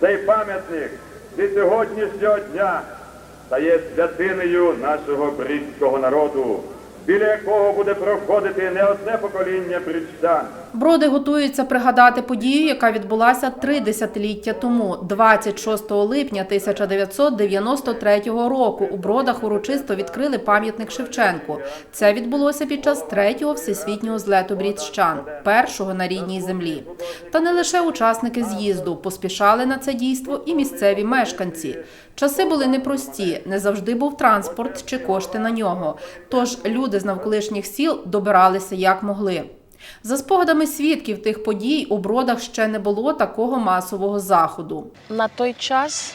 Цей пам'ятник від сьогоднішнього дня стає святинею нашого брідського народу, біля якого буде проходити не одне покоління брідчан. Броди готуються пригадати подію, яка відбулася три десятиліття тому, 26 липня 1993 року. У бродах урочисто відкрили пам'ятник Шевченку. Це відбулося під час третього всесвітнього злету брідщан, першого на рідній землі. Та не лише учасники з'їзду поспішали на це дійство і місцеві мешканці. Часи були непрості, не завжди був транспорт чи кошти на нього. Тож люди з навколишніх сіл добиралися як могли. За спогадами свідків тих подій, у бродах ще не було такого масового заходу. На той час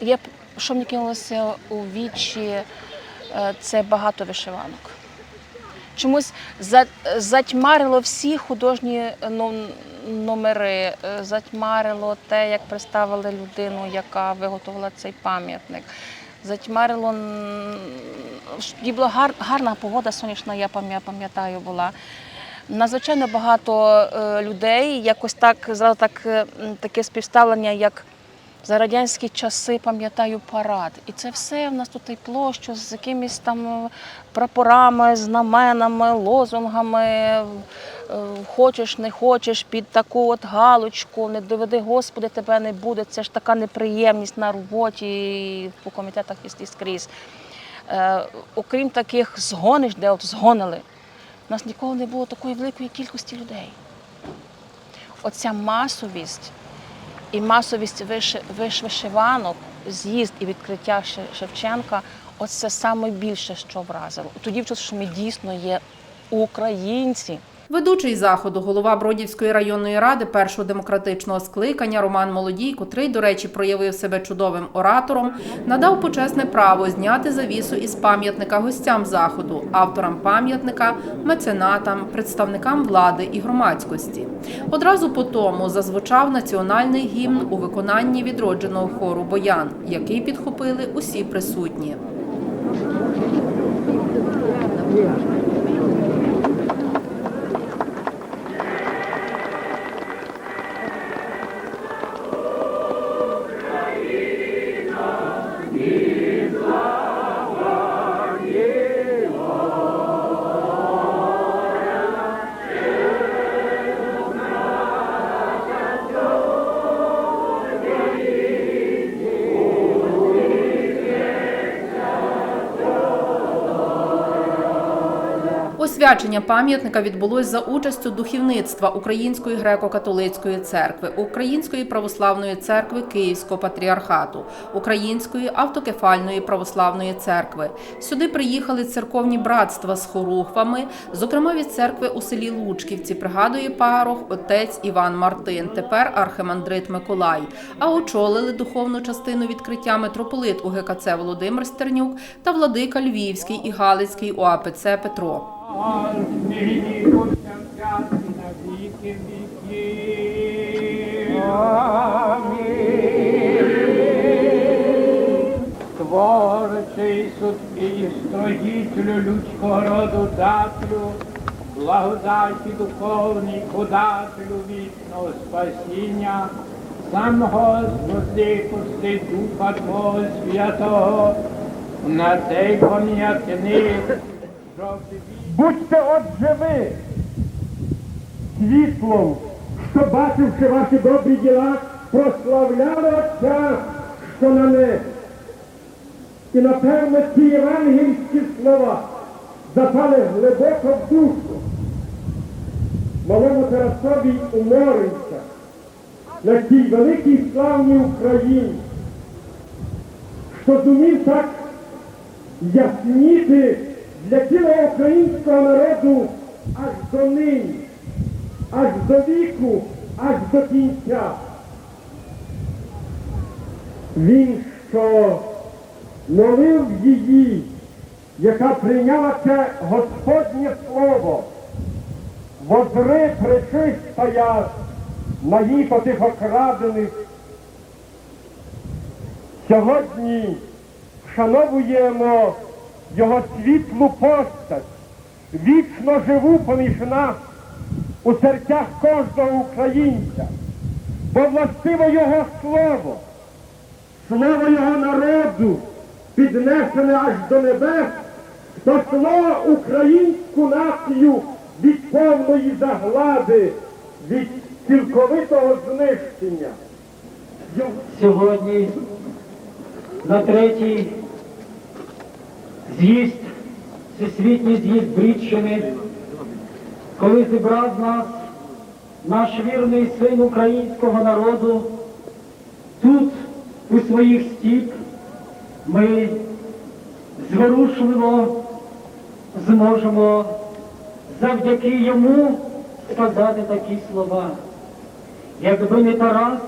є, що мені кинулося у вічі, е, це багато вишиванок. Чомусь за- затьмарило всі художні ну, номери, е, затьмарило те, як представили людину, яка виготовила цей пам'ятник. Затьмарило і була гар, гарна погода, сонячна, я пам'я- пам'ятаю, була. Надзвичайно багато е, людей, якось так зразу так, е, таке співставлення, як за радянські часи, пам'ятаю, парад. І це все в нас тут і площу з якимись там е, прапорами, знаменами, лозунгами. е, Хочеш, не хочеш, під таку от галочку, не доведи, Господи, тебе не буде. Це ж така неприємність на роботі по комітетах і скрізь. Е, окрім таких згониш, де от згонили, у нас ніколи не було такої великої кількості людей. Оця масовість і масовість виши- виш- вишиванок, з'їзд і відкриття Ше- Шевченка оце найбільше, що вразило. Тоді що ми дійсно є українці. Ведучий заходу, голова Бродівської районної ради першого демократичного скликання Роман Молодій, котрий, до речі, проявив себе чудовим оратором, надав почесне право зняти завісу із пам'ятника гостям заходу, авторам пам'ятника, меценатам, представникам влади і громадськості. Одразу по тому зазвучав національний гімн у виконанні відродженого хору Боян, який підхопили усі присутні. Освячення пам'ятника відбулось за участю духовництва Української греко-католицької церкви, Української православної церкви Київського патріархату, Української автокефальної православної церкви. Сюди приїхали церковні братства з хорухвами, зокрема від церкви у селі Лучківці. Пригадує парох отець Іван Мартин, тепер архимандрит Миколай. А очолили духовну частину відкриття митрополит у ГКЦ Володимир Стернюк та владика Львівський і Галицький УАПЦ Петро. Нині повсякчас і віки віків. Амінь. Творчий і строїтелю людського роду дателю, благодаті духовній подателю вічного спасіння, сам Господи, пусти Духа Твого Святого, на цей пам'ятник, щоб Будьте отже ви світлом, що бачивши ваші добрі діла, прославляли Отця, що на небі. І напевно ці євангельські слова запали глибоко в душу. Малому Тарасові уморився на цій великій славній Україні, що зумів так ясніти для цілого українського народу аж до нині, аж до віку, аж до кінця. Він, що молив її, яка прийняла це Господнє Слово, возри пречистая на їх отих окрадених. Сьогодні вшановуємо його світлу постать, вічно живу поміж нас у серцях кожного українця. бо властиво його слово, слово його народу, піднесене аж до небес, спасло українську націю від повної заглади, від цілковитого знищення. сьогодні на третій з'їзд, всесвітній з'їзд Брідщини, коли зібрав нас наш вірний син українського народу, тут, у своїх стіп, ми зворушливо зможемо завдяки йому сказати такі слова. Якби не Тарас,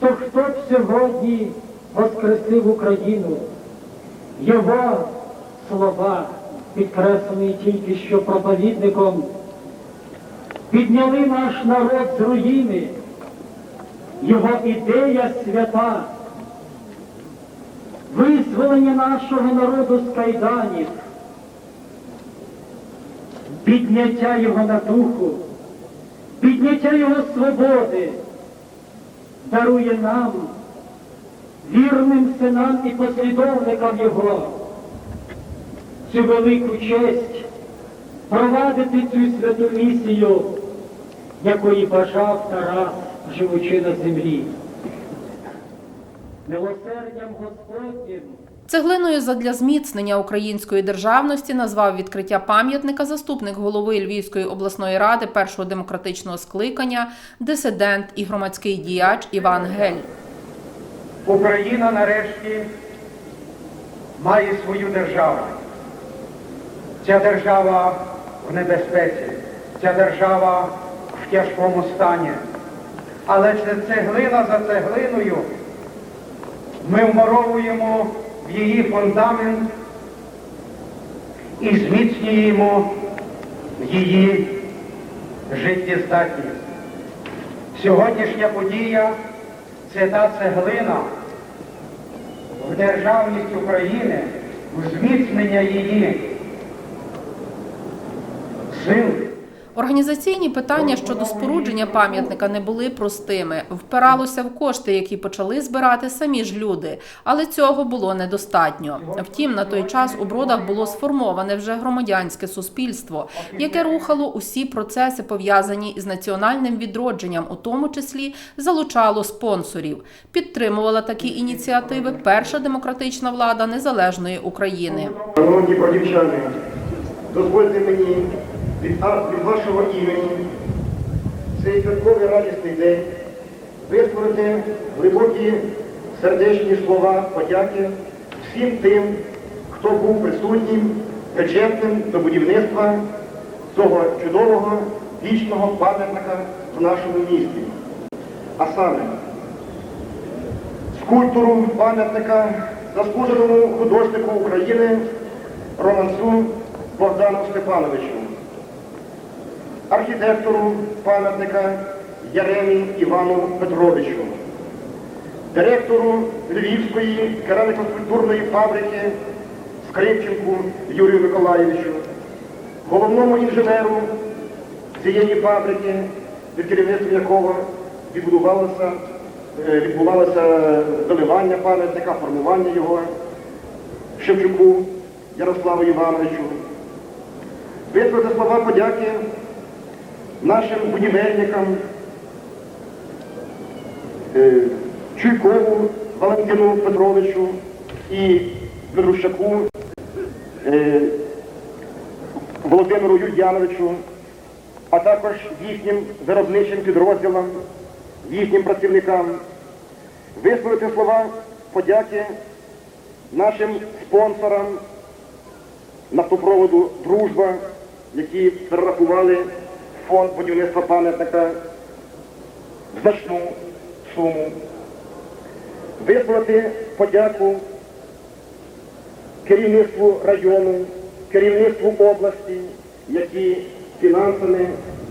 то хто б сьогодні воскресив Україну? Його слова, підкреслені тільки що проповідником, підняли наш народ з руїни, його ідея свята, визволення нашого народу з кайданів, підняття його на духу, підняття його свободи дарує нам, вірним синам і послідовникам Його, цю велику честь провадити цю святу місію, якої бажав Тарас, живучи на землі. Милосердям Господнім Цеглиною задля зміцнення української державності назвав відкриття пам'ятника заступник голови Львівської обласної ради першого демократичного скликання, дисидент і громадський діяч Іван Гель. Україна нарешті має свою державу. Ця держава в небезпеці, ця держава в тяжкому стані. Але це цеглина за цеглиною ми вмуровуємо в її фундамент і зміцнюємо її життєздатність. Сьогоднішня подія це та цеглина в державність України, в зміцнення її сил. Організаційні питання щодо спорудження пам'ятника не були простими. Впиралося в кошти, які почали збирати самі ж люди, але цього було недостатньо. Втім, на той час у бродах було сформоване вже громадянське суспільство, яке рухало усі процеси, пов'язані із національним відродженням, у тому числі залучало спонсорів. Підтримувала такі ініціативи перша демократична влада незалежної України. Шановні бродівчани, дозвольте мені від, від вашого імені цей святковий радісний день висловити глибокі сердечні слова подяки всім тим, хто був присутнім, причетним до будівництва цього чудового вічного пам'ятника в нашому місті. А саме скульптуру пам'ятника заслуженому художнику України Романцу Богдану Степановичу, архітектору пам'ятника Яремі Івану Петровичу, директору Львівської кераміко-скульптурної фабрики Скрипченку Юрію Миколаєвичу, головному інженеру цієї фабрики, під керівництвом якого відбудувалося, е, відбувалося заливання пам'ятника, формування його Шевчуку Ярославу Івановичу. Висловити слова подяки нашим будівельникам е, Чуйкову Валентину Петровичу і Ведрущаку е, Володимиру Юльяновичу, а також їхнім виробничим підрозділам, їхнім працівникам, висловити слова подяки нашим спонсорам нафтопроводу Дружба, які перерахували фонд будівництва пам'ятника значну суму. Висловити подяку керівництву району, керівництву області, які фінансами,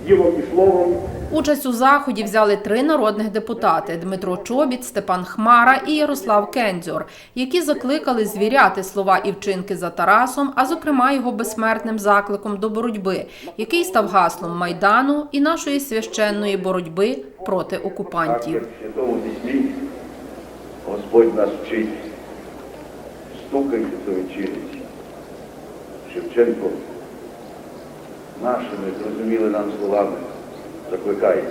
ділом і словом Участь у заході взяли три народних депутати: Дмитро Чобіт, Степан Хмара і Ярослав Кендзьор, які закликали звіряти слова і вчинки за Тарасом, а зокрема його безсмертним закликом до боротьби, який став гаслом майдану і нашої священної боротьби проти окупантів. Так, в Святому Письмі Господь нас вчить. Стукайте, то відчинить. Шевченко нашими зрозуміли нам словами закликає.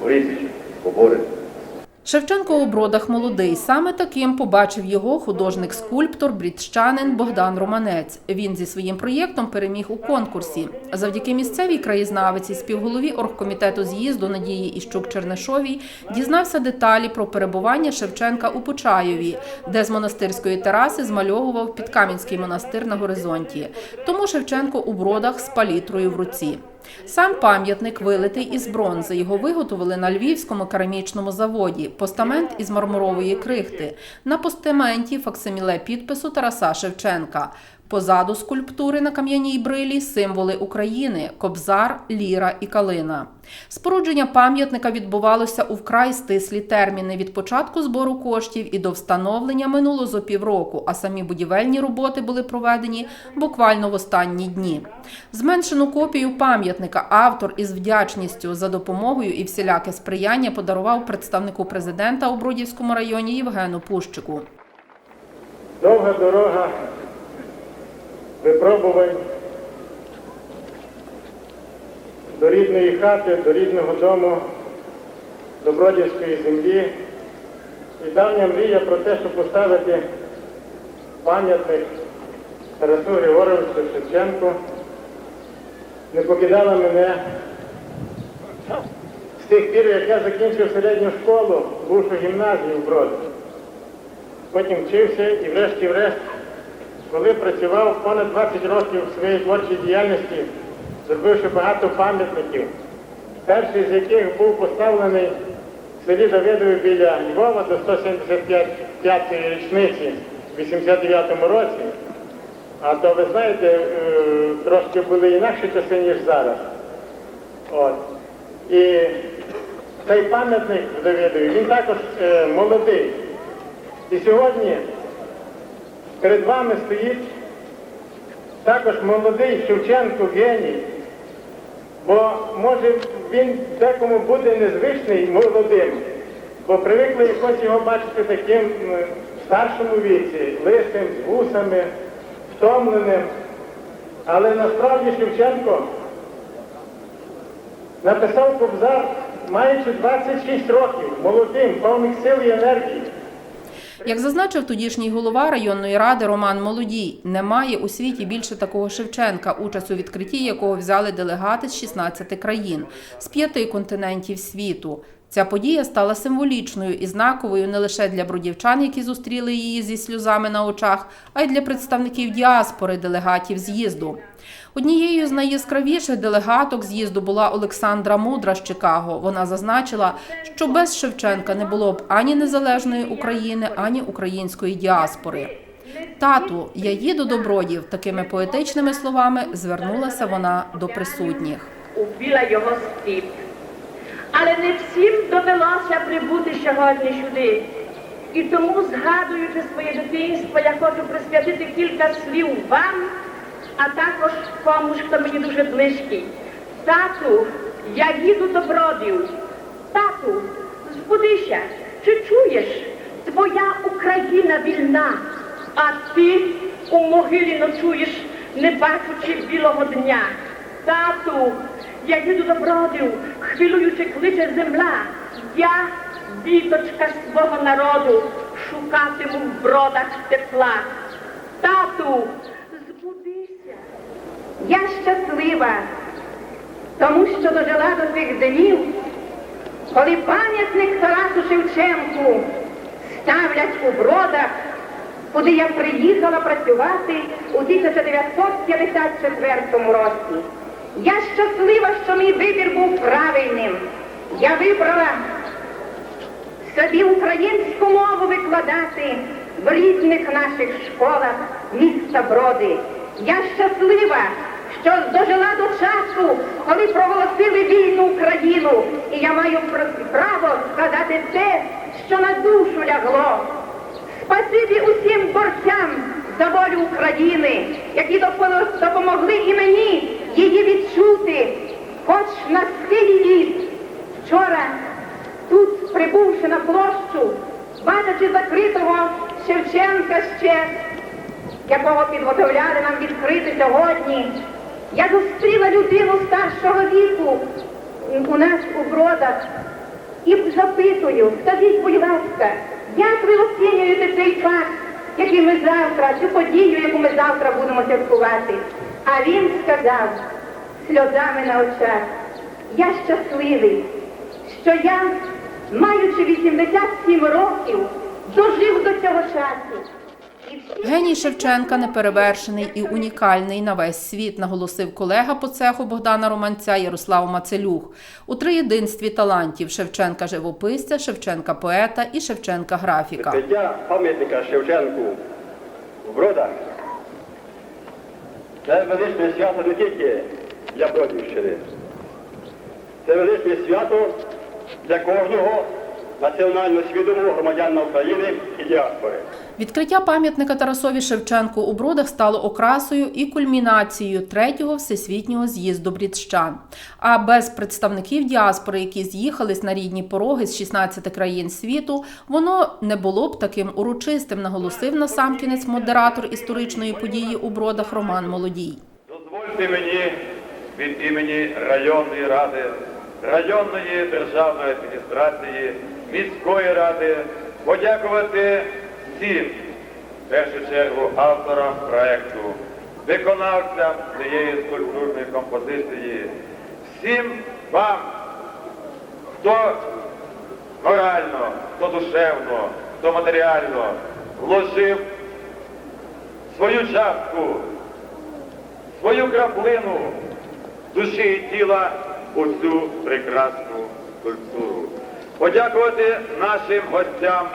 Боріть, поборете. Шевченко у бродах молодий. Саме таким побачив його художник-скульптор, брідщанин Богдан Романець. Він зі своїм проєктом переміг у конкурсі. Завдяки місцевій краєзнавиці, співголові оргкомітету з'їзду Надії Іщук Чернишовій дізнався деталі про перебування Шевченка у Почайові, де з монастирської тераси змальовував Підкам'янський монастир на горизонті. Тому Шевченко у бродах з палітрою в руці. Сам пам'ятник вилитий із бронзи. Його виготовили на львівському керамічному заводі. Постамент із мармурової крихти. На постаменті факсиміле підпису Тараса Шевченка. Позаду скульптури на кам'яній брилі символи України кобзар, ліра і калина. Спорудження пам'ятника відбувалося у вкрай стислі терміни. Від початку збору коштів і до встановлення минуло зо півроку, а самі будівельні роботи були проведені буквально в останні дні. Зменшену копію пам'ятника автор із вдячністю за допомогою і всіляке сприяння подарував представнику президента у Бродівському районі Євгену Пущику. Довга дорога випробувань до рідної хати, до рідного дому, до Бродівської землі. І давня мрія про те, щоб поставити пам'ятник Тарасу Григоровичу Шевченку, не покидала мене з тих пір, як я закінчив середню школу, бувшу гімназію в Броді. Потім вчився і врешті-врешт, коли працював понад 20 років в своїй творчій діяльності, зробивши багато пам'ятників, перший з яких був поставлений в селі Давидові біля Львова до 175-ї річниці в 89-му році. А то ви знаєте, е, трошки були інакші часи, ніж зараз. От. І цей пам'ятник в Давидові, він також е, молодий. І сьогодні перед вами стоїть також молодий Шевченко геній, бо може він декому буде незвичний молодим, бо привикли якось його бачити таким старшому віці, лисим, з вусами, втомленим. Але насправді Шевченко написав Кобзар, маючи 26 років, молодим, повних сил і енергії. Як зазначив тодішній голова районної ради Роман Молодій, немає у світі більше такого Шевченка, участь у відкритті якого взяли делегати з 16 країн з п'яти континентів світу. Ця подія стала символічною і знаковою не лише для бродівчан, які зустріли її зі сльозами на очах, а й для представників діаспори, делегатів з'їзду. Однією з найяскравіших делегаток з'їзду була Олександра Мудра з Чикаго. Вона зазначила, що без Шевченка не було б ані незалежної України, ані української діаспори. Тату, я їду до бродів. Такими поетичними словами звернулася вона до присутніх. убила його стіп. Але не всім довелося прибути сьогодні сюди. І тому, згадуючи своє дитинство, я хочу присвятити кілька слів вам, а також комусь, хто мені дуже близький. Тату, я їду до бродів. Тату, збудися, чи чуєш? Твоя Україна вільна, а ти у могилі ночуєш, не бачучи білого дня. Тату, я їду до бродів, хвилюючи кличе земля. Я, діточка свого народу, шукатиму в бродах тепла. Тату. Я щаслива, тому що дожила до тих днів, коли пам'ятник Тарасу Шевченку ставлять у бродах, куди я приїхала працювати у 1954 році. Я щаслива, що мій вибір був правильним. Я вибрала собі українську мову викладати в різних наших школах міста Броди. Я щаслива, що дожила до часу, коли проголосили вільну Україну. І я маю право сказати те, що на душу лягло. Спасибі усім борцям за волю України, які допомогли і мені її відчути, хоч на схилі літ. Вчора, тут, прибувши на площу, бачачи закритого Шевченка ще, якого підготовляли нам відкрити сьогодні, я зустріла людину старшого віку у нас у бродах і запитую, скажіть, будь ласка, як ви оцінюєте цей факт, який ми завтра, цю подію, яку ми завтра будемо святкувати? А він сказав сльозами на очах, я щасливий, що я, маючи 87 років, дожив до цього часу. Геній Шевченка неперевершений і унікальний на весь світ, наголосив колега по цеху Богдана Романця Ярослав Мацелюх. У триєдинстві талантів Шевченка живописця, Шевченка поета і Шевченка графіка. Відкриття пам'ятника Шевченку в Бродах це величне свято не тільки для Бродівщини. Це величне свято для кожного національно свідомого громадянина України і діаспори. Відкриття пам'ятника Тарасові Шевченку у Бродах стало окрасою і кульмінацією третього всесвітнього з'їзду брідщан. А без представників діаспори, які з'їхались на рідні пороги з 16 країн світу, воно не було б таким урочистим, наголосив насамкінець модератор історичної події у Бродах Роман Молодій. Дозвольте мені від імені районної ради, районної державної адміністрації, міської ради подякувати всім, в першу чергу, авторам проекту, виконавцям цієї скульптурної композиції, всім вам, хто морально, хто душевно, хто матеріально вложив свою частку свою краплину душі і тіла у цю прекрасну культуру. Подякувати нашим гостям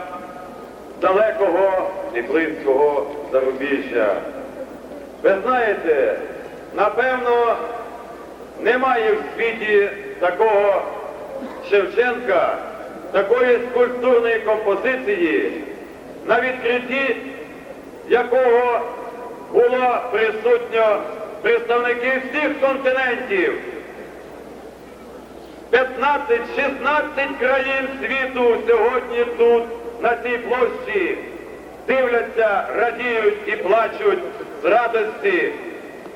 далекого і близького зарубіжжя. Ви знаєте, напевно, немає в світі такого Шевченка, такої скульптурної композиції, на відкритті якого було присутньо представники всіх континентів. 15-16 країн світу сьогодні тут, на цій площі, дивляться, радіють і плачуть з радості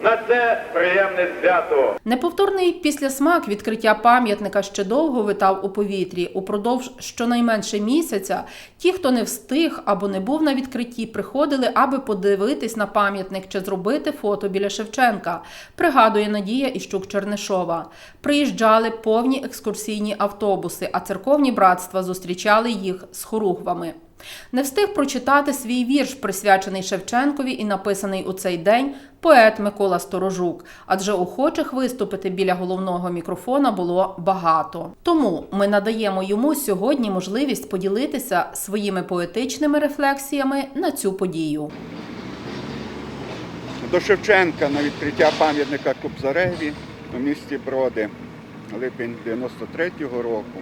на це приємне свято. Неповторний післясмак відкриття пам'ятника ще довго витав у повітрі. Упродовж щонайменше місяця ті, хто не встиг або не був на відкритті, приходили, аби подивитись на пам'ятник чи зробити фото біля Шевченка. Пригадує Надія Іщук Чернишова. Приїжджали повні екскурсійні автобуси, а церковні братства зустрічали їх з хоругвами. Не встиг прочитати свій вірш, присвячений Шевченкові і написаний у цей день поет Микола Сторожук, адже охочих виступити біля головного мікрофона було багато. Тому ми надаємо йому сьогодні можливість поділитися своїми поетичними рефлексіями на цю подію. до Шевченка на відкриття пам'ятника Кобзареві у місті Броди, липень 93-го року.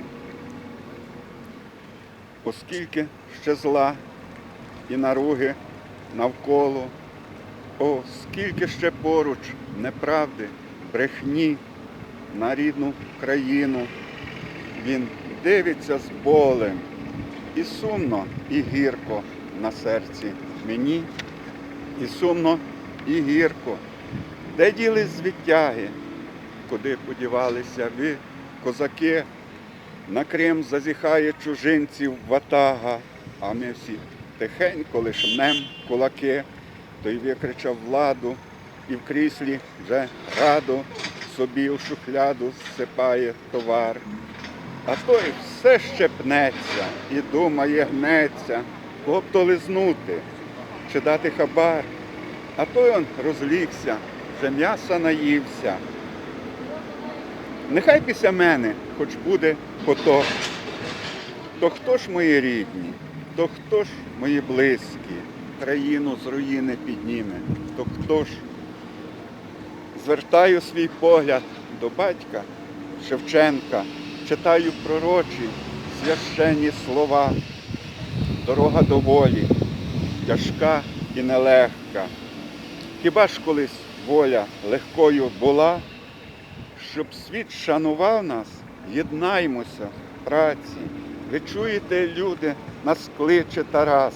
Оскільки ще зла і наруги навколо, о, скільки ще поруч неправди, брехні на рідну країну. Він дивиться з болем і сумно, і гірко на серці мені і сумно, і гірко. Де ділись звідтяги, куди подівалися ви, козаки? На Крим зазіхає чужинців ватага, а ми всі тихенько лиш мнем кулаки. Той викричав владу і в кріслі вже радо собі в шухляду зсипає товар. А той все ще пнеться і думає, гнеться, кого б то лизнути чи дати хабар. А той он розлігся, вже м'яса наївся. Нехай після мене хоч буде потоп. То хто ж мої рідні, то хто ж мої близькі, країну з руїни підніме, то хто ж звертаю свій погляд до батька Шевченка, читаю пророчі священні слова. Дорога до волі, тяжка і нелегка. Хіба ж колись воля легкою була, щоб світ шанував нас, єднаймося в праці. Ви чуєте, люди, нас кличе Тарас.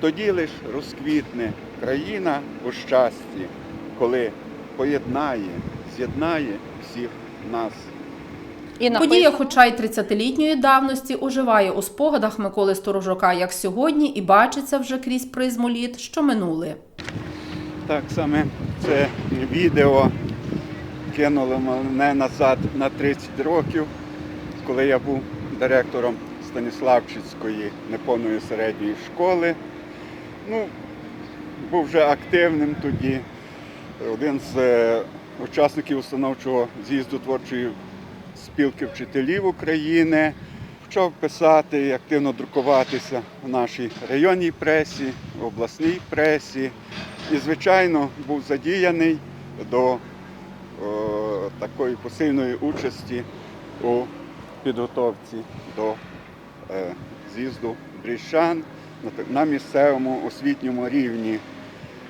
Тоді лиш розквітне країна у щасті, коли поєднає, з'єднає всіх нас. І Подія, хоча й 30-літньої давності, оживає у спогадах Миколи Сторожука як сьогодні і бачиться вже крізь призму літ, що минули. Так саме це відео кинуло мене назад на 30 років, коли я був директором Станіславчицької неповної середньої школи. Ну, був вже активним тоді. Один з е, учасників установчого з'їзду творчої спілки вчителів України. Почав писати і активно друкуватися в нашій районній пресі, обласній пресі. І, звичайно, був задіяний до е, такої посильної участі у підготовці до е, з'їзду бріщан на, місцевому освітньому рівні.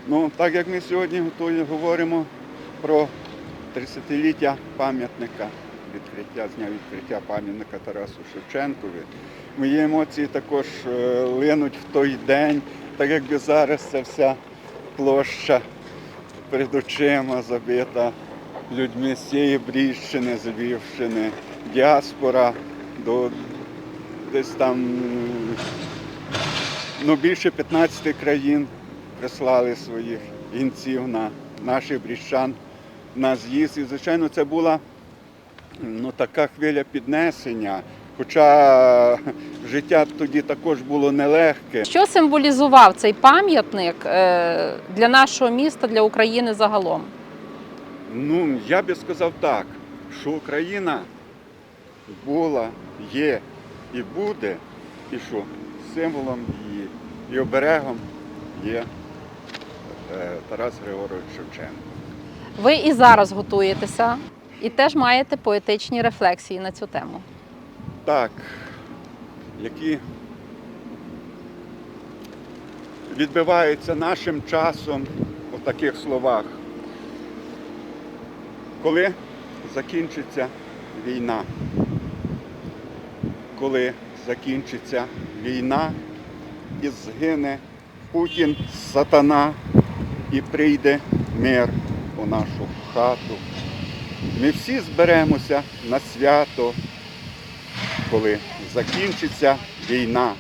Ну, так як ми сьогодні говоримо про 30-ліття пам'ятника, відкриття, з дня відкриття пам'ятника Тарасу Шевченкові, мої емоції також е, линуть в той день, так якби зараз ця вся площа перед очима забита людьми з цієї Бріщини, з Львівщини, діаспора до десь там ну, більше 15 країн прислали своїх гінців на наших бріщан на з'їзд. І, звичайно, це була ну, така хвиля піднесення. Хоча життя тоді також було нелегке. Що символізував цей пам'ятник е, для нашого міста, для України загалом? Ну, я би сказав так, що Україна була, є і буде, і що символом її і оберегом є е, Тарас Григорович Шевченко. Ви і зараз готуєтеся, і теж маєте поетичні рефлексії на цю тему. Так, які відбиваються нашим часом у таких словах. Коли закінчиться війна, коли закінчиться війна і згине Путін, сатана, і прийде мир у нашу хату. Ми всі зберемося на свято, коли закінчиться війна.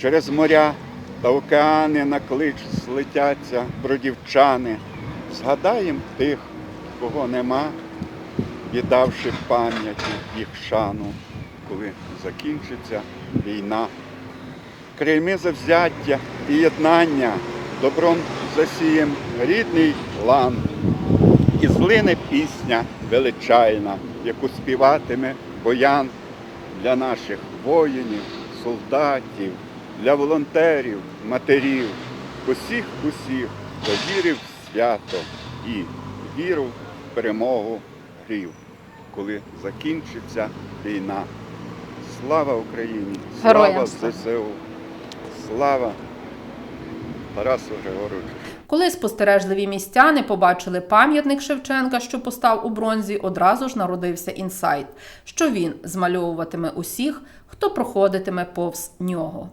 Через моря та океани на клич злетяться бродівчани. Згадаєм тих, кого нема, віддавши пам'яті їх шану, коли закінчиться війна. Крейми завзяття і єднання, добром засієм рідний лан. І злине пісня величайна, яку співатиме боян для наших воїнів, солдатів, для волонтерів, матерів, усіх усіх, хто вірив свято і віру в перемогу грів, коли закінчиться війна. Слава Україні! Слава Героям слава! ЗСУ! Слава Тарасу Григоровичу! Коли спостережливі містяни побачили пам'ятник Шевченка, що постав у бронзі, одразу ж народився інсайт, що він змальовуватиме усіх, хто проходитиме повз нього.